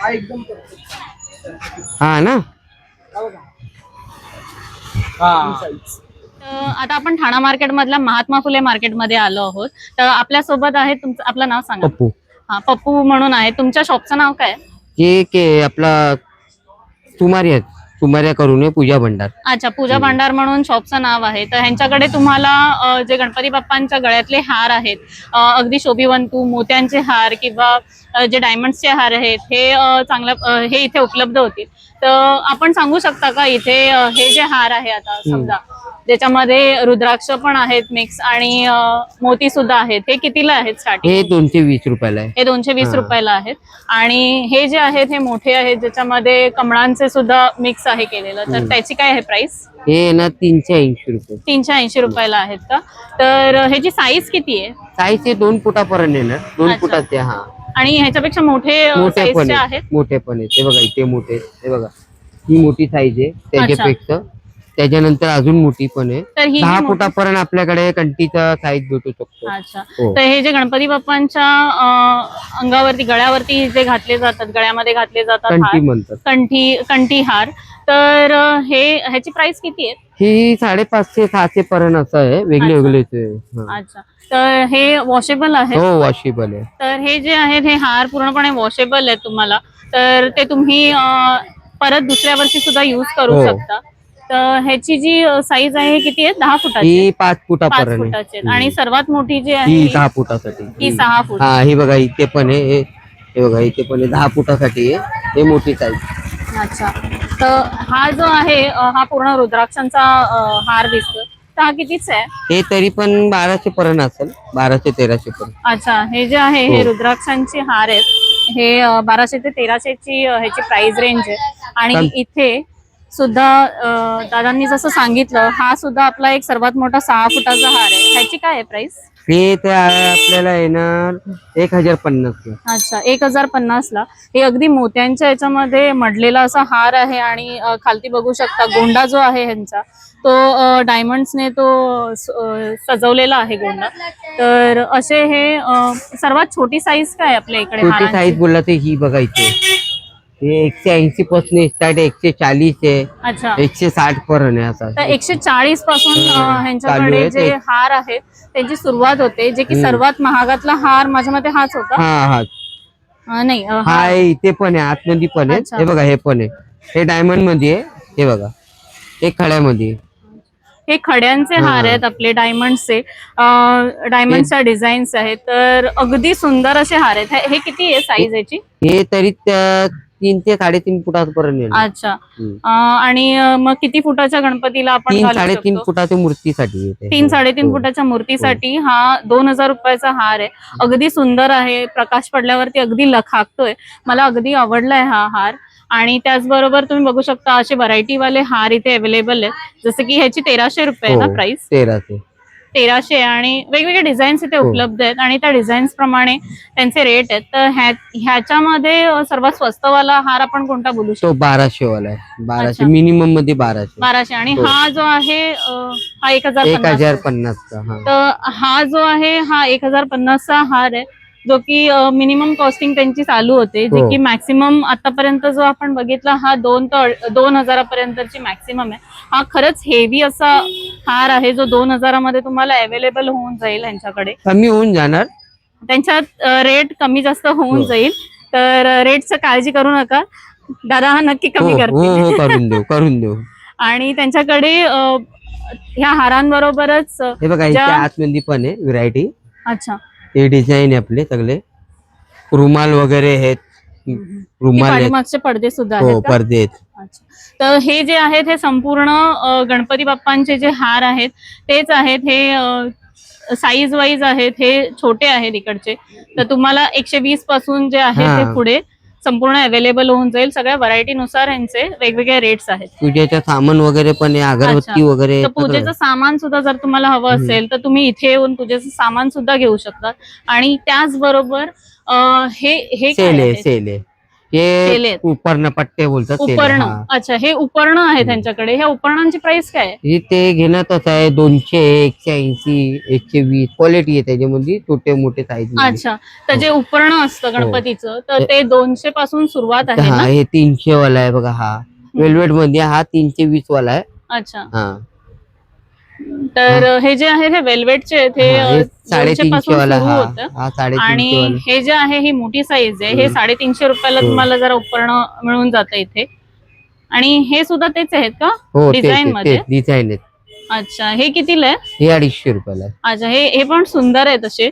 हा एकदम. हा ना? आता आपण ठाणा मार्केट मधल्या महात्मा फुले मार्केटमध्ये आलो आहोत. तर आपल्यासोबत आहे तुमचं आपलं नाव सांगा. पप्पू. हा पप्पू म्हणून आहे. तुमच्या शॉपचं नाव काय? ते के आपला सुमारिया सुमारिया करून पूजा भंडार. अच्छा पूजा भांडार म्हणून शॉपचं नाव आहे. तर ह्यांच्याकडे तुम्हाला अ, जे गणपती बाप्पांच्या गळ्यातले हार आहेत अ, अगदी शोभिवंतू मोत्यांचे हार किंवा जे डायमंड्सचे हार आहेत हे चांगल्या हे इथे उपलब्ध होतील. तर आपण सांगू शकता का इथे हे जे हार आहे आता समजा ज्याच्यामध्ये रुद्राक्ष पण आहेत मिक्स आणि मोती सुद्धा आहेत हे कितीला आहेत स्टार्टिंग हे दोनशे वीस रुपयाला आहे. हे दोनशे वीस. रुपयाला आहेत. आणि हे जे आहेत हे मोठे आहेत ज्याच्यामध्ये कमळांचे सुद्धा मिक्स आहे केलेलं. तर. त्याची काय आहे प्राइस हे ना तीनशे ऐंशी रुपये. तीनशे ऐंशी रुपयाला आहेत का? तर ह्याची साईज किती आहे? साईज हे दोन फुटापर्यंत येणार दोन. फुटाचे हा. आणि ह्याच्यापेक्षा मोठे मोठे पण आहेत. आहेत. मोठे पण आहेत. हे बघा इथे मोठे आहेत. हे बघा. ही मोठी साईज आहे त्याच्यापेक्षा त्याच्यानंतर अजून मोठी पण आहे. तर ही दहा मोठी- फुटापर्यंत आपल्याकडे कंटीचा साईज भेटू शकतो. अच्छा. हो. तर हे जे गणपती बाप्पांच्या अं, अंगावरती गळ्यावरती जे घातले जातात गळ्यामध्ये घातले जातात कंटी म्हणतात. कंठी कंठी हार तर अं, हे ह्याची प्राइस किती आहे? ही साडेपाचशे सहाशे पर्यंत असं आहे वेगळे. वेगळेच आहे. अच्छा. तर हे वॉशेबल आहे? हो वॉशेबल आहे. तर हे जे आहेत हे हार पूर्णपणे वॉशेबल आहेत तुम्हाला. तर ते तुम्ही अं, परत दुसऱ्या वर्षी सुद्धा युज करू हो. शकता. तर ह्याची जी साईज आहे हे किती आहे? दहा फुटाची? ही पाच पाच फुटापर्यंत फुटाची. आहे. आणि सर्वात मोठी जी आहे ही ही- सहा फुटासाठी. ही सहा फूट. हा ही बघा इथे पण आहे. हे- हे बघा इथे पण आहे. दहा फुटासाठी आहे. हे मोठी साईज अच्छा. तर हा जो आहे अं, हा पूर्ण रुद्राक्षांचा अं, हार दिसतो तर हा कितीच आहे? हे तरी पण बाराशे पर्यंत असेल. बाराशे तेराशे पर्यंत. अच्छा हे जे आहे हे हो. रुद्राक्षांचे हार आहेत. हे अं, बाराशे ते तेराशेची अं, ह्याची प्राइस रेंज आहे. आणि इथे सुद्धा अं, दादांनी जसं सांगितलं हा सुद्धा आपला एक सर्वात मोठा सहा फुटाचा हार आहे. ह्याची काय आहे प्राइस हे तर आपल्याला येणार एक हजार पन्नास अच्छा एक हजार पन्नास ला हे अगदी मोत्यांच्या याच्यामध्ये मडलेला असा हार आहे आणि अं, खालती बघू शकता गोंडा जो आहे ह्यांचा तो अं, डायमंड्सने तो स- अं, सजवलेला आहे गोंडा. तर असे हे अं, सर्वात छोटी साईज काय आहे आपल्या इकडे छोटी हारांची? साईज बोलला तर ही बघा इथे हे एकशे ऐंशी पासून स्टार्ट एकशे चाळीस आहे. अच्छा. एकशे साठ पर्यंत आहे तर असा एकशे चाळीसपासून अं, चालू ह्यांच्याकडे आहे जे. हार आहेत त्यांची सुरुवात होते जे की हम्म. सर्वात महागातला हार माझ्या मते हाच होता. हा हा. अं, नाही अं, हा हा इथे पण आहे आतमध्ये पण आहे. हे बघा हे पण आहे. हे डायमंडमध्ये आहे हे बघा. हे खड्यामध्ये आहे. हे खड्यांचे हा. हार आहेत आपले डायमंडचे डायमंडच्या डिझाईन्स आहेत. तर अगदी सुंदर असे हार आहेत. हे- हे किती आहे साईज याची? हे तरी त्या तीन ते साडेतीन फुटापर्यंत अच्छा. आणि मग किती फुटाच्या गणपतीला आपण तीन साडेतीन? फुटाच्या मूर्तीसाठी तीन साडेतीन हो. फुटाच्या मूर्तीसाठी हा दोन हजार रुपयाचा हार आहे. अगदी सुंदर आहे. प्रकाश पडल्यावरती अगदी लखाकतोय. मला अगदी आवडलाय हा हार. आणि त्याचबरोबर तुम्ही बघू शकता असे व्हरायटी वाले हार इथे अवेलेबल आहेत. जसं की ह्याची तेराशे रुपये ना हो. प्राइस तेराशे. तेराशे आणि वेगवेगळे डिझाईन्स इथे हो. उपलब्ध आहेत आणि त्या डिझाईन्स प्रमाणे त्यांचे रेट आहेत तर ह्या ह्याच्यामध्ये सर्वात स्वस्तवाला हार आपण कोणता बोलू शकतो तो बाराशे वाला आहे बाराशे अच्छा. मिनिमममध्ये बाराशे बाराशे आणि हो. हा जो आहे अ, हा एक हजार एक पन्नास हजार. पन्नासचा हा तर हा जो आहे हा एक हजार पन्नासचा हार आहे जो की मिनिमम कॉस्टिंग त्यांची चालू होते जे हो. की मॅक्सिमम आतापर्यंत जो आपण बघितला हा दोन तर दोन हजारापर्यंतची मॅक्सिमम आहे. हा खरंच हेवी असा हार आहे जो दोन हजारामध्ये तुम्हाला अवेलेबल होऊन जाईल यांच्याकडे. कमी होऊन जाणार. त्यांच्यात रेट कमी जास्त होऊन हो. जाईल. तर रेटचं काळजी करू नका. दादा हा नक्की कमी हो करतील. करून देऊ आणि त्यांच्याकडे ह्या हारांबरोबरच हे बघा आतमध्ये पण आहे व्हरायटी अच्छा. हे डिझाईन आहे आपले सगळे. रुमाल वगैरे आहेत. ही रुमाल आहेत. पाठीमागचे पडदे सुद्धा हो आहेत का? पडदे आहेत. अच्छा. तर हे जे आहेत हे संपूर्ण अ, गणपती बाप्पांचे जे हार आहेत तेच आहेत. हे साईज वाईज आहेत. हे छोटे आहेत इकडचे. तर तुम्हाला एकशे वीसपासून जे आहे हा. ते पुढे संपूर्ण अवेलेबल होऊन जाईल सगळ्या व्हरायटी नुसार यांचे वेगवेगळे रेट्स आहेत पूजेचं सामान वगैरे पण आहे अगरबत्ती अच्छा. वगैरे तर पूजेचं सामान सुद्धा जर तुम्हाला हवं हम्म. असेल तर तुम्ही इथे येऊन पूजेचं सामान सुद्धा घेऊ शकता आणि त्याचबरोबर अ, हे हे काय सेल आहे आहे? सेल आहे केलेत. हे उपर्ण पट्टे बोलतात. उपर्ण. हा. अच्छा हे उपर्ण आहे त्यांच्याकडे. ह्या उपरणांची प्राइस काय आहे? हे ते घेणं तसं आहे दोनशे एकशे ऐंशी एकशे वीस. क्वालिटी आहे त्याच्यामध्ये छोटे मोठे साईज अच्छा तर जे उपर्ण असतं गणपतीचं तर ते दोनशे पासून सुरुवात आहे हा ना? हे तीनशे वाला आहे बघा हा. वेल्वेटमध्ये हा तीनशे वीस वाला आहे. अच्छा. हा. तर हे. जे आहे हे वेल्वेटचे आहेत हे हा, हे साडेतीनशे पासून वाला सुरू हा होतं. हा आणि हे जे आहे ही मोठी साईज आहे. हे. साडेतीनशे रुपयाला हो. तुम्हाला जरा उपकरण मिळून जातं इथे. आणि हे सुद्धा तेच आहेत का? हो ते डिझाईन मध्ये? डिझाईन आहेत. अच्छा हे कितीला आहे? हे अडीचशे रुपयाला आहे. अच्छा हे हे पण सुंदर आहे तसे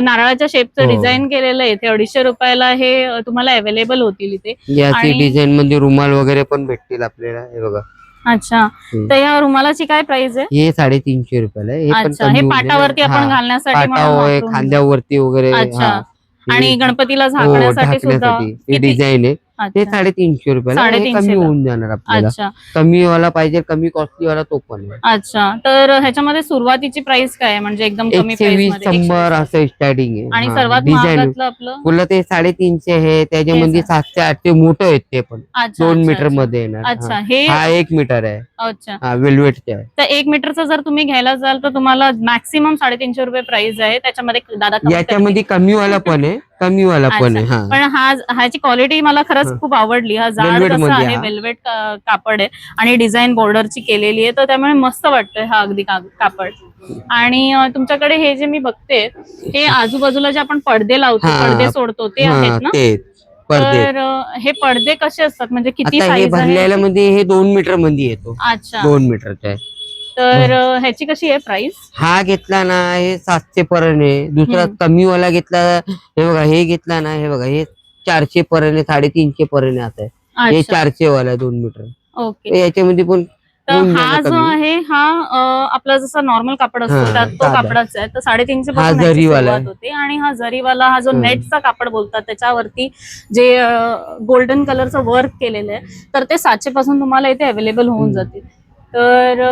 नारळाच्या शेपचं हो. डिझाईन केलेलं आहे. इथे अडीचशे रुपयाला हे अं, तुम्हाला अवेलेबल होतील इथे. याची आणि- डिझाईन मध्ये रुमाल वगैरे पण भेटतील आपल्याला हे बघा. अच्छा. तर या रुमालाची काय प्राइस आहे हे साडेतीनशे रुपयाला आहे. हे पण अच्छा हे. पाटावरती आपण घालण्यासाठी म्हणून वापरून- खांद्यावरती वगैरे अच्छा. हा. आणि हे- गणपतीला हो, झाकण्यासाठी सुद्धा झाकण्यासाठी हे किती? डिझाईन आहे ते. साडेतीनशे रुपयाला आहे. हे कमी 350 ला. होऊन जाणार आपल्याला अच्छा कमी वाला पाहिजे कमी कॉस्टली वाला तो पण आहे. अच्छा तर ह्याच्यामध्ये सुरुवातीची प्राइस काय आहे म्हणजे एकदम कमी एकशे वीस शंभर. असं स्टार्टिंग आहे आणि सर्वात डिझाईन महागातलं आपलं ते साडेतीनशे आहे त्याच्यामध्ये सातशे आठशे मोठे आहेत ते पण अच्छा दोन अच्छा, मीटर अच्छा. मध्ये येणार अच्छा हा. हे हा एक मीटर आहे अच्छा हा वेल्वेटचे आहे तर एक मीटरचं जर तुम्ही घ्यायला जाल तर तुम्हाला मॅक्सिमम साडेतीनशे रुपये प्राइस आहे त्याच्यामध्ये दादा कमी याच्यामध्ये कमी वाला पण आहे कमी वाला पण आहे. हा. पण हा ह्याची क्वालिटी मला खरंच. खूप आवडली. हा जाड Velvet कसा मध्ये आहे हा. वेल्वेट कापड आहे आणि डिझाईन बॉर्डरची केलेली आहे तर त्यामुळे मस्त वाटतंय हा अगदी का- कापड. आणि अं, तुमच्याकडे हे जे मी बघते हे आजूबाजूला जे आपण पडदे लावतो हा. पडदे सोडतो ते आहेत ना? ते पडदे. तर अं, हे पडदे कसे असतात? म्हणजे किती आता हे साईज आहे भरलेल्या मध्ये हे दोन मीटरमध्ये येतो. अच्छा. दोन मीटरचा आहे तर ह्याची कशी आहे प्राइस हा घेतला ना हे सातशे पर्यंत आहे दुसरा हम्म. कमी वाला घेतला हे बघा हे घेतला ना हे बघा हे चारशे पर्यंत आहे, साडेतीनशे पर्यंत आता आहे हे अच्छा चारशे वाला आहे, दोन मीटर ओके याच्यामध्ये पण तर होऊन हा जाणार जो कमी. आहे हा अं, आपला जसा नॉर्मल कापड असतो हा, त्यात तो साधा. कापडाचा आहे तर साडेतीनशे हा पासून जरीवाला सुरुवात होते आणि हा जरीवाला हा जो हम्म. नेटचा कापड बोलतात त्याच्यावरती जे गोल्डन कलरचं वर्क केलेलं आहे तर ते सातशे पासून तुम्हाला इथे अवेलेबल होऊन हम्म. जातील तर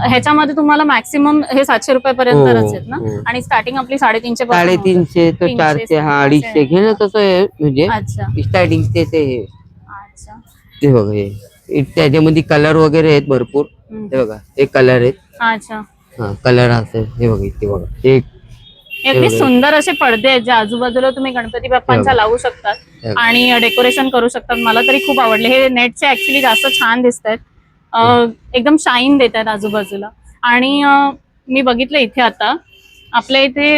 ह्याच्यामध्ये तुम्हाला मॅक्सिमम हे सातशे रुपयापर्यंतच हो, आहेत ना? हो. आणि स्टार्टिंग आपली साडेतीनशे. साडेतीनशे तो तीनशे, चारशे हा. अडीचशे. घेणं तसं आहे म्हणजे अच्छा. स्टार्टिंग ते ते हे. अच्छा. ते बघा हे. हे त्याच्यामध्ये कलर वगैरे आहेत भरपूर. हे बघा हे कलर आहेत. अच्छा. हा कलर असं. हे बघा इथे बघा. हे हे अगदी. सुंदर असे पडदे आहेत जे आजूबाजूला तुम्ही गणपती बाप्पांच्या लावू शकतात हे. आणि डेकोरेशन करू शकतात. मला तरी खूप आवडले. हे नेटचे ऍक्च्युली जास्त छान दिसत आहेत एकदम शाईन देत आहेत आजूबाजूला. आणि मी बघितलं इथे आता आपल्या इथे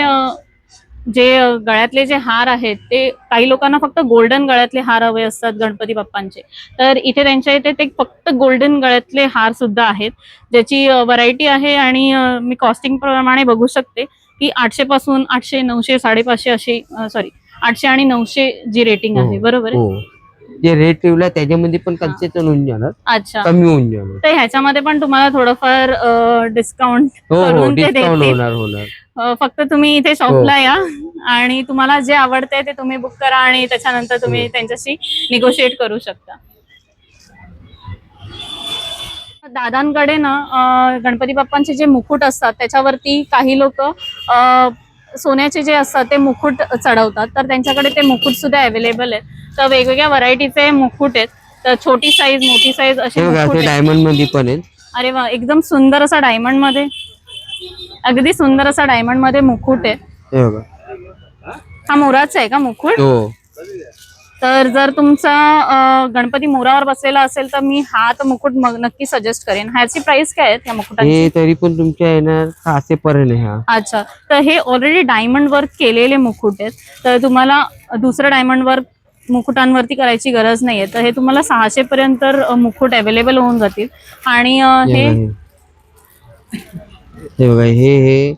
जे गळ्यातले जे हार आहेत ते काही लोकांना फक्त गोल्डन गळ्यातले हार हवे असतात गणपती बाप्पांचे. तर इथे त्यांच्या इथे ते फक्त गोल्डन गळ्यातले हार सुद्धा आहेत ज्याची व्हरायटी आहे आणि मी कॉस्टिंग प्रमाणे बघू शकते की आठशे पासून आठशे नऊशे साडेपाचशे अशी सॉरी आठशे आणि नऊशे जी रेटिंग आहे हो, बरोबर आहे? हो. जे रेट ठेवला त्याच्यामध्ये पण कन्सेशन होऊन जाणार. अच्छा. कमी होऊन जाणार. तर ह्याच्यामध्ये पण तुम्हाला थोडंफार डिस्काउंट हो हो करून ते डिस्काउंट देतील. होणार होणार. अ, फक्त तुम्ही इथे शॉपला हो. या. आणि तुम्हाला जे आवडतंय ते तुम्ही बुक करा आणि त्याच्यानंतर तुम्ही. त्यांच्याशी निगोशिएट करू शकता. दादांकडे ना अ, गणपती बाप्पांचे जे मुकुट असतात त्याच्यावरती काही लोक सोन्याचे जे असतात ते मुकुट चढवतात. तर त्यांच्याकडे ते मुकुट सुद्धा अवेलेबल आहेत. तर वेगवेगळ्या व्हरायटीचे मुकुट आहेत. तर छोटी साईज मोठी साईज असे हे. डायमंडमध्ये पण आहेत. अरे वा एकदम सुंदर असा डायमंडमध्ये. अगदी सुंदर असा डायमंडमध्ये मुकुट आहे. हे हा मोराचा आहे का मुकुट? हो. तर जर तुमचा गणपती मोरावर बसलेला असेल तर मी हा तर मुकुट मग नक्की सजेस्ट करेन. ह्याची प्राइस काय आहे या मुकुटाची? हे तरी पण तुमच्या येणार सहाशे पर्यंत आहे हा. अच्छा. तर हे ऑलरेडी डायमंड वर्क केलेले मुकुट आहेत. तर तुम्हाला दुसरं डायमंड वर्क मुकुटांवरती करायची गरज नाहीये. तर हे तुम्हाला सहाशे पर्यंत मुकुट अवेलेबल होऊन जातील. आणि हे हे बघा हे. हे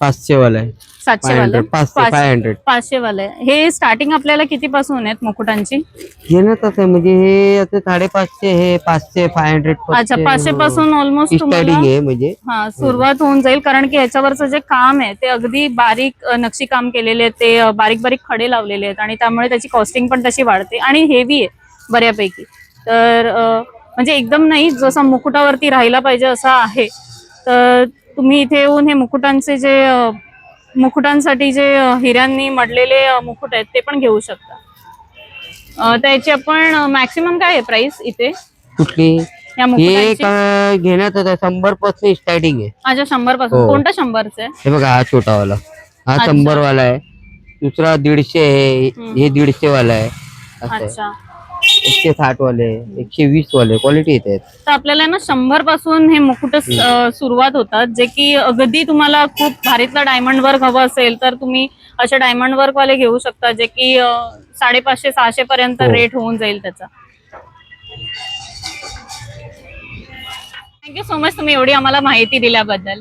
पाचशे वाला आहे. सातशे वाले? पाचशे फाय हंड्रेड पाचशे वाले. हे स्टार्टिंग आपल्याला किती पासून आहेत मुकुटांची? हे ना तसं आहे, म्हणजे हे आता साडेपाचशे हे पाचशे फाय हंड्रेड अच्छा पाचशे पासून ऑलमोस्ट तुम्हाला स्टार्टिंग आहे म्हणजे. हा सुरुवात होऊन जाईल कारण की ह्याच्यावरचं जे काम आहे ते अगदी बारीक अ, नक्षी काम केलेले आहे ते अ, बारीक बारीक खडे लावलेले आहेत आणि त्यामुळे त्याची कॉस्टिंग पण तशी वाढते आणि हेवी आहे बऱ्यापैकी. तर अ, म्हणजे एकदम नाही जसं मुकुटावरती राहिला पाहिजे असं आहे. तर तुम्ही इथे येऊन हे मुकुटांचे जे अ, मुकुटांसाठी जे हिऱ्यांनी मडलेले मुकुट आहेत ते पण घेऊ शकता. त्याची आपण मॅक्सिमम काय आहे प्राइस इथे? कुठली? घेण्यात शंभरपासून स्टार्टिंग आहे. अच्छा शंभरपासून हो. कोणता शंभरचं आहे? हे बघा हा छोटा वाला हा. शंभर वाला आहे. दुसरा दीडशे आहे. हे दीडशे वाला आहे. अच्छा. एकशे साठ वाले एकशे वीस वाले क्वालिटी येत. तर आपल्याला ना शंभरपासून हे मुकुट सुरुवात होतात. जे की अगदी तुम्हाला खूप भारीतला डायमंड वर्क हवं असेल तर तुम्ही असे डायमंड वर्क वाले घेऊ शकता जे की साडेपाचशे सहाशे पर्यंत हो. रेट होऊन जाईल त्याचा. थँक्यू सो मच तुम्ही एवढी आम्हाला माहिती दिल्याबद्दल.